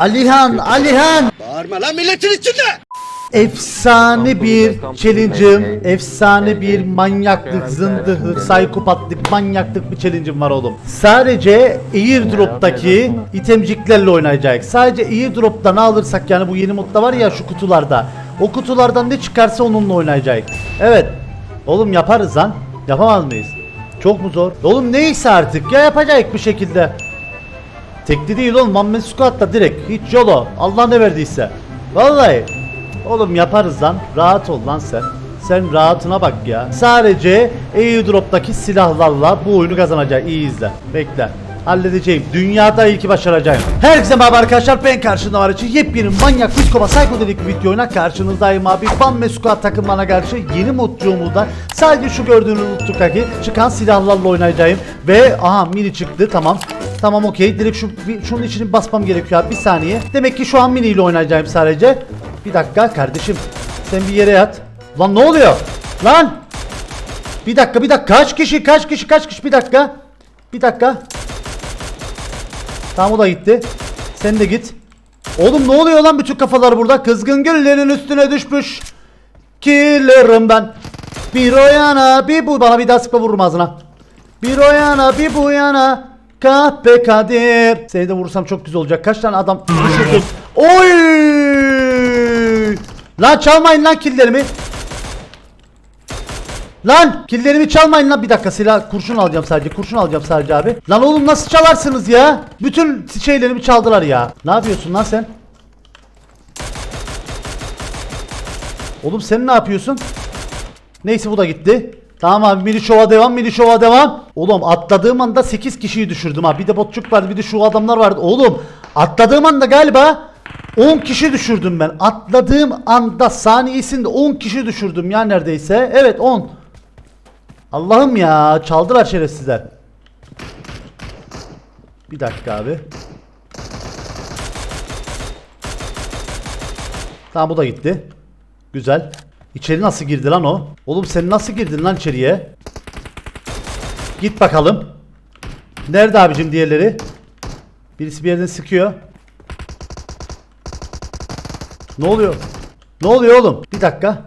Alihan, Alihan. Bağırma lan milletin içinde. Efsane bir challenge'ım, efsane bir manyaklık, zındıhlık, psikopatlık, manyaklık bir challenge'ım var oğlum. Sadece airdrop'taki itemciklerle oynayacak. Sadece airdrop'ta ne alırsak yani bu yeni modda var ya şu kutularda. O kutulardan ne çıkarsa onunla oynayacak. Evet. Oğlum yaparız lan. Yapamaz mıyız? Çok mu zor? Oğlum neyse artık ya yapacak bir şekilde. Tekli değil oğlum. One Man Squad'da direkt. Hiç yolo. Allah ne verdiyse. Vallahi. Oğlum yaparız lan. Rahat ol lan sen. Sen rahatına bak ya. Sadece airdrop'taki silahlarla bu oyunu kazanacak. İyi izle. Bekle. Halledeceğim. Dünyada iyi ki başaracağım. Herkese merhaba arkadaşlar. Ben karşında var için yepyeni manyak psikoma psikodelik videoyla karşınızdayım abi. Man Squad takımlarına karşı yeni modcuğumuzdan sadece şu gördüğünüz Uttuk'taki çıkan silahlarla oynayacağım. Ve aha mini çıktı tamam. Tamam okey. Direkt şu şunun içini basmam gerekiyor abi. Bir saniye. Demek ki şu an mini ile oynayacağım sadece. Bir dakika kardeşim. Sen bir yere yat. Lan ne oluyor? Lan! Bir dakika bir dakika. Kaç kişi kaç kişi kaç kişi bir dakika. Bir dakika. Tamam o da gitti. Sen de git. Oğlum ne oluyor lan bütün kafalar burada? Kızgın güllerin üstüne düşmüş. Killer'ım ben. Bir o yana bir bu bana bir daha sıkma vururum ağzına. Bir o yana bir bu yana kahpe kadir. Seni de vurursam çok güzel olacak. Kaç tane adam. Oy! Lan çalmayın lan killerimi. Lan killerimi çalmayın lan bir dakika silah kurşun alacağım sadece kurşun alacağım sadece abi. Lan oğlum nasıl çalarsınız ya? Bütün şeylerimi çaldılar ya. Ne yapıyorsun lan sen? Oğlum sen ne yapıyorsun? Neyse bu da gitti. Tamam abi mini şova devam mini şova devam. Oğlum atladığım anda 8 kişiyi düşürdüm ha. Bir de botçuk vardı bir de şu adamlar vardı. Oğlum atladığım anda galiba 10 kişi düşürdüm ben. Atladığım anda saniyesinde 10 kişi düşürdüm ya neredeyse. Evet 10. Allah'ım ya çaldılar şerefsizler. Bir dakika abi. Tamam bu da gitti. Güzel. İçeri nasıl girdi lan o? Oğlum sen nasıl girdin lan içeriye? Git bakalım. Nerede abicim diğerleri? Birisi bir yerden sıkıyor. Ne oluyor? Ne oluyor oğlum? Bir dakika.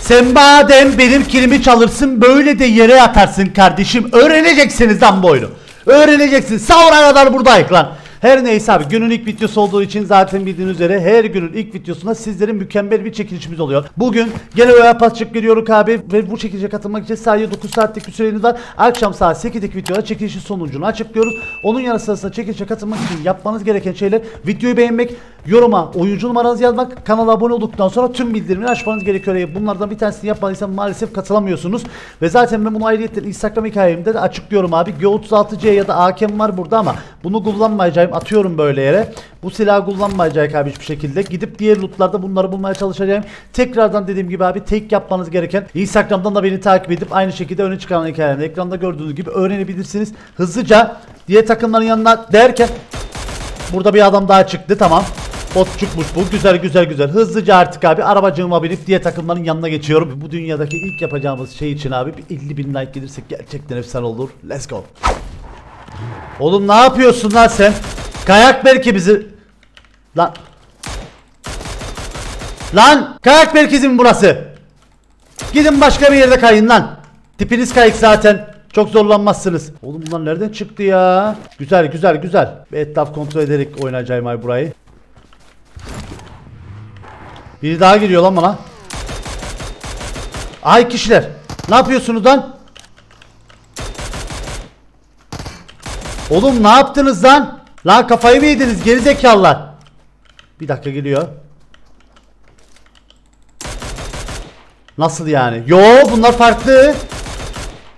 Sen madem benim kilimi çalırsın böyle de yere yatarsın kardeşim. Öğreneceksiniz lan bu oyunu. Öğreneceksiniz. Sahura kadar buradayız lan. Her neyse abi günün ilk videosu olduğu için zaten bildiğiniz üzere her günün ilk videosunda sizlerin mükemmel bir çekilişimiz oluyor. Bugün gene öğe pasçık giriyoruz abi ve bu çekilişe katılmak için sadece 9 saatlik bir süreniz var. Akşam saat 8'deki videoda çekilişin sonucunu açıklıyoruz. Onun yanı sırasında çekilişe katılmak için yapmanız gereken şeyler videoyu beğenmek, yoruma oyuncu numaranızı yazmak, kanala abone olduktan sonra tüm bildirimleri açmanız gerekiyor. Bunlardan bir tanesini yapmadıysanız maalesef katılamıyorsunuz. Ve zaten ben bunu ayrıyetten Instagram hikayemde de açıklıyorum abi. G36C ya da AKM var burada ama bunu kullanmayacağım. Atıyorum böyle yere. Bu silahı kullanmayacak abi hiçbir şekilde. Gidip diğer lootlarda bunları bulmaya çalışacağım. Tekrardan dediğim gibi abi tek yapmanız gereken Instagram'dan da beni takip edip aynı şekilde öne çıkan hikayemde ekranda gördüğünüz gibi öğrenebilirsiniz. Hızlıca diğer takımların yanına derken Burada bir adam daha çıktı tamam. Bot çıkmış bu. Güzel güzel güzel. Hızlıca artık abi arabacığıma binip diğer takımların yanına geçiyorum. Bu dünyadaki ilk yapacağımız şey için abi bir 50 bin like gelirse gerçekten efsane olur. Let's go. Oğlum ne yapıyorsun lan sen? Kayak belki bizi... Lan... Lan! Kayak merkezi mi burası? Gidin başka bir yerde kayın lan. Tipiniz kayık zaten. Çok zorlanmazsınız. Oğlum bunlar nereden çıktı ya? Güzel güzel güzel. Bir etraf kontrol ederek oynayacağım ay burayı. Biri daha giriyor lan bana. Ay kişiler. Ne yapıyorsunuz lan? Oğlum ne yaptınız lan? Lan kafayı mı yediniz geri zekalılar? Bir dakika geliyor. Nasıl yani? Yo bunlar farklı.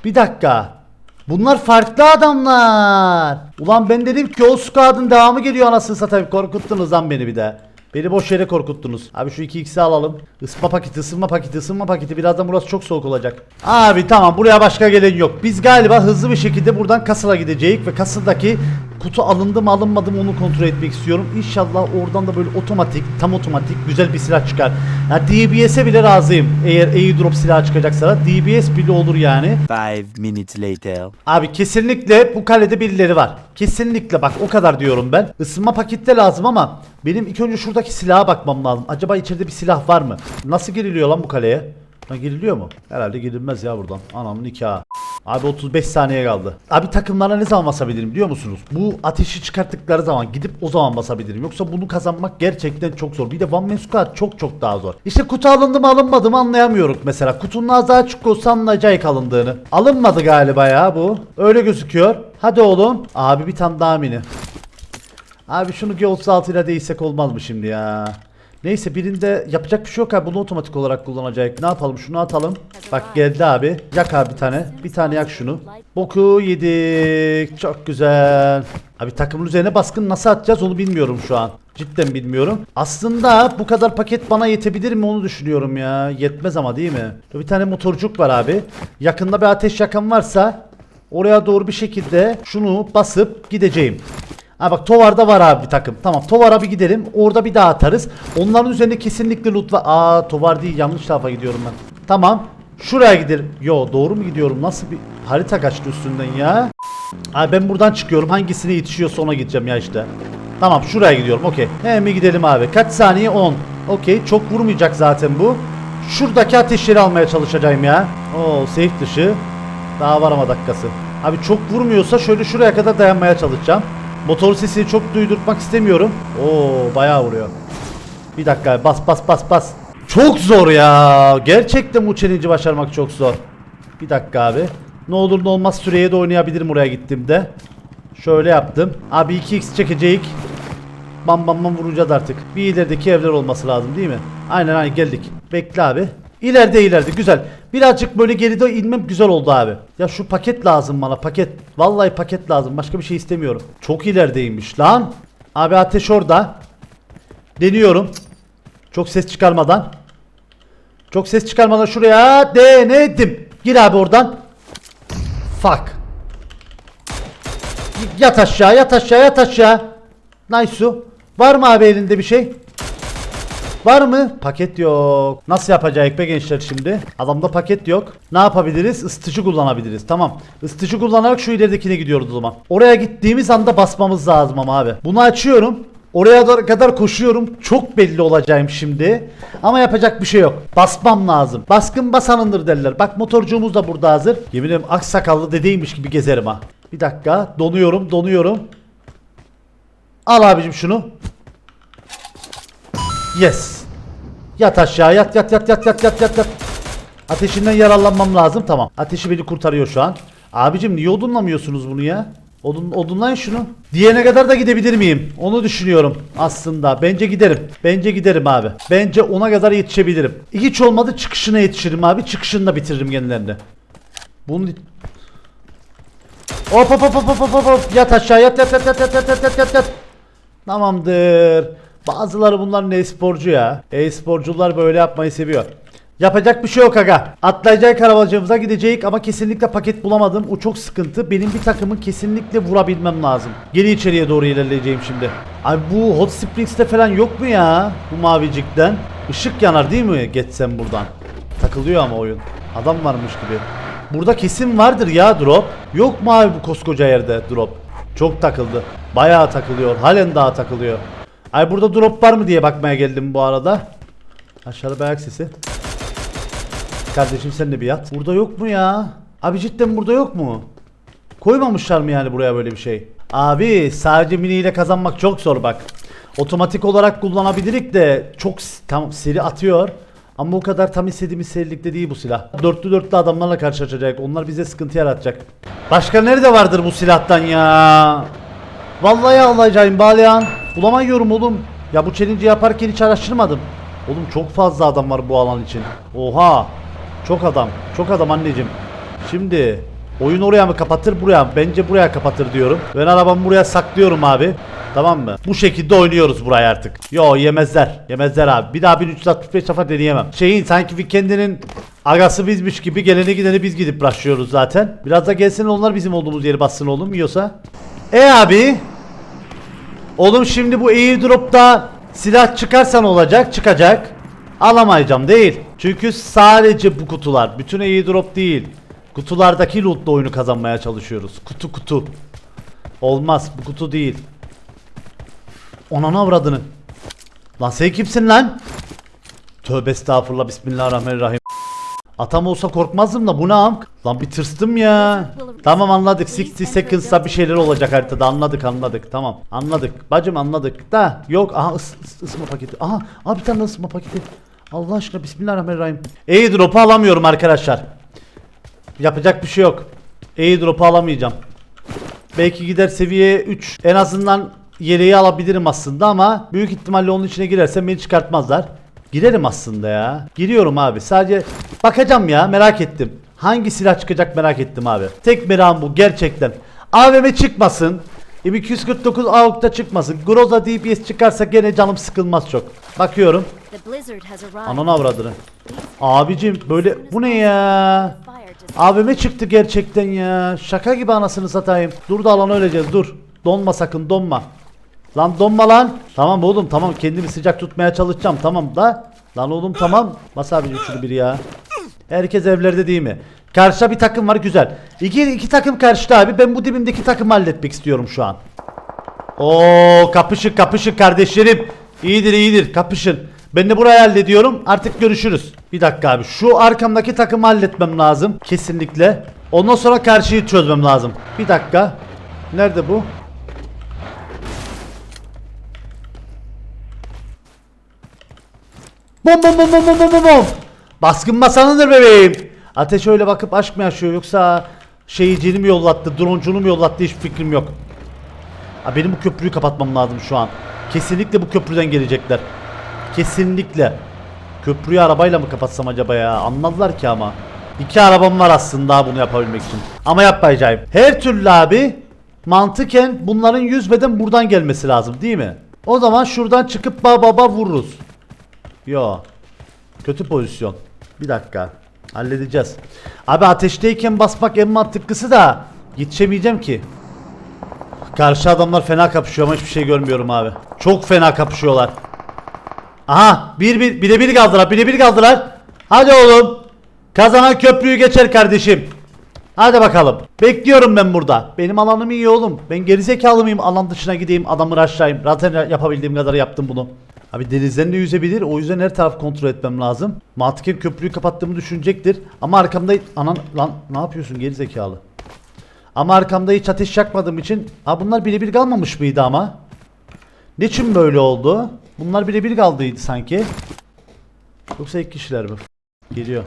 Bir dakika. Bunlar farklı adamlar. Ulan ben dedim ki o squad'ın devamı geliyor anasını satayım. Korkuttunuz lan beni bir de. Beni boş yere korkuttunuz. Abi şu 2x'i alalım. Isınma paketi, ısınma paketi, ısınma paketi. Birazdan burası çok soğuk olacak. Abi tamam buraya başka gelen yok. Biz galiba hızlı bir şekilde buradan Kasıl'a gideceğiz ve Kasıl'daki Kutu alındı mı alınmadı mı onu kontrol etmek istiyorum. İnşallah oradan da böyle otomatik, tam otomatik güzel bir silah çıkar. Ya DBS'e bile razıyım. Eğer airdrop silah çıkacaksa da DBS bile olur yani. Five minutes later. Abi kesinlikle bu kalede birileri var. Kesinlikle bak o kadar diyorum ben. Isınma pakette lazım ama benim ilk önce şuradaki silaha bakmam lazım. Acaba içeride bir silah var mı? Nasıl giriliyor lan bu kaleye? Ha, giriliyor mu? Herhalde girilmez ya buradan. Anamın nikahı. Abi 35 saniye kaldı. Abi takımlara ne zaman basabilirim biliyor musunuz? Bu ateşi çıkarttıkları zaman gidip o zaman basabilirim. Yoksa bunu kazanmak gerçekten çok zor. Bir de One Man Squad çok çok daha zor. İşte kutu alındı mı alınmadı mı anlayamıyoruz mesela. Kutunun ağzı açık olsa anlayacak alındığını. Alınmadı galiba ya bu. Öyle gözüküyor. Hadi oğlum. Abi bir tane daha mini. Abi şunu G36 ile değilsek olmaz mı şimdi ya? Neyse birinde yapacak bir şey yok abi bunu otomatik olarak kullanacak. Ne yapalım şunu atalım. Bak geldi abi. Yak abi bir tane. Bir tane yak şunu. Boku yedik. Çok güzel. Abi takımın üzerine baskın nasıl atacağız onu bilmiyorum şu an. Cidden bilmiyorum. Aslında bu kadar paket bana yetebilir mi onu düşünüyorum ya. Yetmez ama değil mi? Bir tane motorcuk var abi. Yakında bir ateş yakan varsa oraya doğru bir şekilde şunu basıp gideceğim. Ha bak Tovar'da var abi bir takım. Tamam Tovar'a bir gidelim. Orada bir daha atarız. Onların üzerinde kesinlikle loot var. Aa Tovar değil yanlış tarafa gidiyorum ben. Tamam. Şuraya gidelim. Yo doğru mu gidiyorum? Nasıl bir harita kaçtı üstünden ya? Abi ben buradan çıkıyorum. Hangisine yetişiyorsa ona gideceğim ya işte. Tamam şuraya gidiyorum. Okey. Hemen gidelim abi. Kaç saniye? 10. Okey. Çok vurmayacak zaten bu. Şuradaki ateşleri almaya çalışacağım ya. Oo safe dışı. Daha var ama dakikası. Abi çok vurmuyorsa şöyle şuraya kadar dayanmaya çalışacağım. Motor sesini çok duydurtmak istemiyorum. Oo bayağı vuruyor. Bir dakika bas bas bas bas. Çok zor ya. Gerçekten bu challenge'i başarmak çok zor. Bir dakika abi. Ne olur ne olmaz süreye de oynayabilirim oraya gittiğimde. Şöyle yaptım. Abi 2x çekecek. Bam bam bam vuracağız artık. Bir ilerideki evler olması lazım değil mi? Aynen aynen geldik. Bekle abi. İleride ileride güzel. Birazcık böyle geride inmem güzel oldu abi. Ya şu paket lazım bana paket. Vallahi paket lazım. Başka bir şey istemiyorum. Çok ilerideymiş lan. Abi ateş orada. Deniyorum. Çok ses çıkarmadan. Çok ses çıkarmadan şuraya denedim. Gir abi oradan. Fuck. Yat aşağı yat aşağı yat aşağı. Nice. Var mı abi elinde bir şey? Var mı? Paket yok. Nasıl yapacağız be gençler şimdi? Adamda paket yok. Ne yapabiliriz? Isıtıcı kullanabiliriz. Tamam. Isıtıcı kullanarak şu ileridekine gidiyoruz o zaman. Oraya gittiğimiz anda basmamız lazım ama abi. Bunu açıyorum. Oraya da- kadar koşuyorum. Çok belli olacağım şimdi. Ama yapacak bir şey yok. Basmam lazım. Baskın basanındır derler. Bak motorcuğumuz da burada hazır. Yemin ederim aksakallı dedeymiş gibi gezerim ha. Bir dakika. Donuyorum, donuyorum. Al abicim şunu. Yes. Yat aşağı yat yat yat yat yat yat yat yat. Ateşinden yararlanmam lazım tamam. Ateşi beni kurtarıyor şu an. Abicim niye odunlamıyorsunuz bunu ya? Odun, odunlayın şunu. Diyene kadar da gidebilir miyim? Onu düşünüyorum aslında. Bence giderim. Bence giderim abi. Bence ona kadar yetişebilirim. Hiç olmadı çıkışına yetişirim abi. Çıkışında bitiririm kendilerini. Bunu Hop hop hop hop hop hop hop yat aşağı yat yat yat yat yat yat yat yat yat. Tamamdır. Bazıları bunların e-sporcu ya. E-sporcular böyle yapmayı seviyor. Yapacak bir şey yok aga. Atlayacak arabacığımıza gidecek ama kesinlikle paket bulamadım. O çok sıkıntı. Benim bir takımı kesinlikle vurabilmem lazım. Geri içeriye doğru ilerleyeceğim şimdi. Abi bu Hot Springs'te falan yok mu ya? Bu mavicikten. Işık yanar değil mi geçsem buradan? Takılıyor ama oyun. Adam varmış gibi. Burada kesin vardır ya drop. Yok mu abi bu koskoca yerde drop? Çok takıldı. Bayağı takılıyor. Halen daha takılıyor. Ay burada drop var mı diye bakmaya geldim bu arada. Aşağıda ayak sesi. Kardeşim sen de bir yat. Burada yok mu ya? Abi cidden burada yok mu? Koymamışlar mı yani buraya böyle bir şey? Abi sadece mini ile kazanmak çok zor bak. Otomatik olarak kullanabilirik de çok tam seri atıyor. Ama o kadar tam istediğimiz serilikte değil bu silah. Dörtlü dörtlü adamlarla karşılaşacak. Onlar bize sıkıntı yaratacak. Başka nerede vardır bu silahtan ya? Vallahi alacağım Balyan. Bulamıyorum oğlum. Ya bu challenge'i yaparken hiç araştırmadım. Oğlum çok fazla adam var bu alan için. Oha. Çok adam. Çok adam anneciğim. Şimdi oyun oraya mı kapatır buraya mı? Bence buraya kapatır diyorum. Ben arabamı buraya saklıyorum abi. Tamam mı? Bu şekilde oynuyoruz burayı artık. Yo yemezler. Yemezler abi. Bir daha 1365 sefer deneyemem. Şeyin sanki Weekend'inin agası bizmiş gibi geleni gideni biz gidip rushlıyoruz zaten. Biraz da gelsin onlar bizim olduğumuz yeri bassın oğlum yiyorsa. E abi Oğlum şimdi bu airdrop'ta silah çıkarsan olacak çıkacak. Alamayacağım değil. Çünkü sadece bu kutular. Bütün airdrop değil. Kutulardaki lootla oyunu kazanmaya çalışıyoruz. Kutu kutu. Olmaz bu kutu değil. Onana avradını. Lan sen kimsin lan? Tövbe estağfurullah bismillahirrahmanirrahim. Atam olsa korkmazdım da bu ne amk? Lan bir tırstım ya. Tamam anladık. 60 seconds'ta bir şeyler olacak haritada. Anladık anladık. Tamam anladık. Bacım anladık. Da yok. Aha ıs, ıs- ısma paketi. Aha aha bir tane ısma paketi. Allah aşkına bismillahirrahmanirrahim. Airdrop'u alamıyorum arkadaşlar. Yapacak bir şey yok. Airdrop'u alamayacağım. Belki gider seviye 3 en azından yeleği alabilirim aslında ama büyük ihtimalle onun içine girersem beni çıkartmazlar. Girerim aslında ya. Giriyorum abi. Sadece bakacağım ya merak ettim. Hangi silah çıkacak merak ettim abi. Tek merakım bu gerçekten. AVM çıkmasın. M249 AUK'ta çıkmasın. Groza DPS çıkarsa gene canım sıkılmaz çok. Bakıyorum. Ananı avradını. Abicim böyle bu ne ya? AVM çıktı gerçekten ya. Şaka gibi anasını satayım. Dur da alan öleceğiz dur. Donma sakın donma. Lan donma lan. Tamam oğlum tamam kendimi sıcak tutmaya çalışacağım tamam da. Lan oğlum tamam. Bas abicim şunu bir ya. Herkes evlerde değil mi? Karşıda bir takım var güzel. İki, iki takım karşıda abi. Ben bu dibimdeki takımı halletmek istiyorum şu an. Oo kapışın kapışın kardeşlerim. İyidir iyidir kapışın. Ben de burayı hallediyorum. Artık görüşürüz. Bir dakika abi. Şu arkamdaki takımı halletmem lazım. Kesinlikle. Ondan sonra karşıyı çözmem lazım. Bir dakika. Nerede bu? Bom bom bom bom bom bom bom. Baskın masanıdır bebeğim. Ateş öyle bakıp aşk mı yaşıyor yoksa şeyicini mi yollattı, droncunu mu yollattı hiç fikrim yok. Ha, benim bu köprüyü kapatmam lazım şu an. Kesinlikle bu köprüden gelecekler. Kesinlikle. Köprüyü arabayla mı kapatsam acaba ya? Anladılar ki ama. İki arabam var aslında bunu yapabilmek için. Ama yapmayacağım. Her türlü abi mantıken bunların yüzmeden buradan gelmesi lazım değil mi? O zaman şuradan çıkıp baba baba vururuz. Yo. Kötü pozisyon. Bir dakika. Halledeceğiz. Abi ateşteyken basmak en mantıklısı da yetişemeyeceğim ki. Karşı adamlar fena kapışıyor ama hiçbir şey görmüyorum abi. Çok fena kapışıyorlar. Aha bir bir bire bir kaldılar bire bir kaldılar. Hadi oğlum. Kazanan köprüyü geçer kardeşim. Hadi bakalım. Bekliyorum ben burada. Benim alanım iyi oğlum. Ben gerizekalı mıyım? Alan dışına gideyim adamı rushlayayım. Zaten yapabildiğim kadar yaptım bunu. Abi denizden de yüzebilir. O yüzden her taraf kontrol etmem lazım. Mantıken köprüyü kapattığımı düşünecektir. Ama arkamda... Anan lan ne yapıyorsun gerizekalı? Ama arkamda hiç ateş yakmadığım için... Ha bunlar birebir kalmamış mıydı ama? Niçin böyle oldu? Bunlar birebir kaldıydı sanki. Yoksa iki kişiler mi? Geliyor.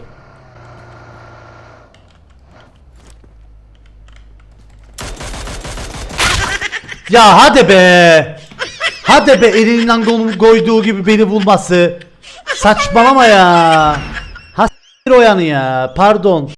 Ya hadi be. Hadi be elinden kolunu koyduğu gibi beni bulması. Saçmalama ya. Ha o yanı ya. Pardon.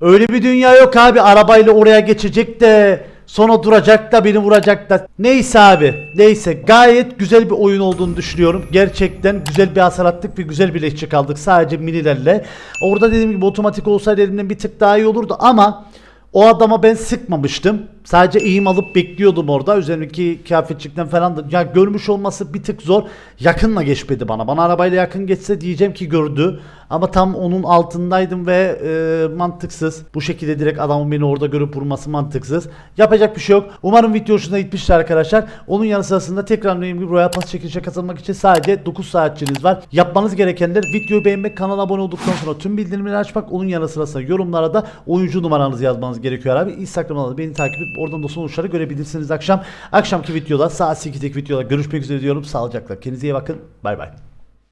Öyle bir dünya yok abi. Arabayla oraya geçecek de sonra duracak da beni vuracak da. Neyse abi. Neyse gayet güzel bir oyun olduğunu düşünüyorum. Gerçekten güzel bir hasar attık ve güzel bir leşçe kaldık sadece minilerle. Orada dediğim gibi otomatik olsaydı elimden bir tık daha iyi olurdu ama o adama ben sıkmamıştım. Sadece eğim alıp bekliyordum orada. Üzerimdeki kıyafetçikten falan da ya görmüş olması bir tık zor. Yakınla geçmedi bana. Bana arabayla yakın geçse diyeceğim ki gördü. Ama tam onun altındaydım ve e, mantıksız. Bu şekilde direkt adamın beni orada görüp vurması mantıksız. Yapacak bir şey yok. Umarım video hoşuna gitmiştir arkadaşlar. Onun yanı sırasında tekrar dediğim gibi Royal Pass çekilişe katılmak için sadece 9 saatçiniz var. Yapmanız gerekenler videoyu beğenmek, kanala abone olduktan sonra tüm bildirimleri açmak. Onun yanı sırasında yorumlara da oyuncu numaranızı yazmanız gerekiyor abi. Instagram'dan da beni takip edip oradan da sonuçları görebilirsiniz akşam. Akşamki videoda saat 8'deki videoda görüşmek üzere diyorum. Sağlıcakla. Kendinize iyi bakın. Bay bay.